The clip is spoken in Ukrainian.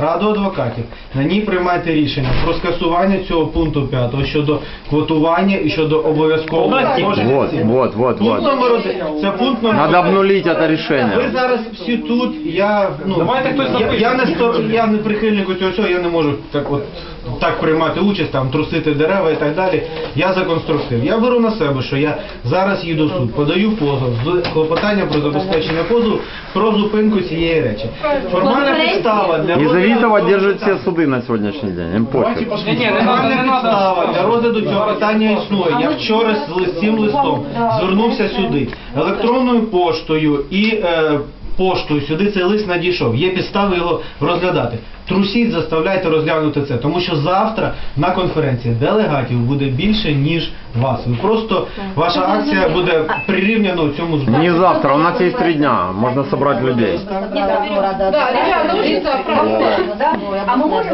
Раду адвокатів. На ній приймайте рішення про скасування цього пункту 5 щодо квотування і щодо обов'язкового Вот, вот, вот, Пункт вот. номер один. Це пункт номер Надо один. обнулить это Ви решение. зараз всі тут, я ну Давайте хтось я, я не сто я не прихильник цього всього, я не можу так от так приймати участь, там трусити дерева і так далі. Я за конструктив. Я беру на себе, що я зараз їду в суд, подаю позов з клопотання про забезпечення позову про зупинку цієї речі. Формальна підстава для Независимо цього все суды на сегодняшний день. Надо, Формальна підстава для розгляду цього питання існує. Я вчора з цим листом звернувся сюди електронною поштою і е, поштою сюди цей лист надійшов. Є підстави його розглядати. Трусіть, заставляйте розглянути це, тому що завтра на конференції делегатів буде більше ніж вас. Ви просто ваша акція буде прирівняна цьому збору. Не завтра, у нас є три дня. Можна зібрати людей. Да, ребята, очень за правду. А мы можем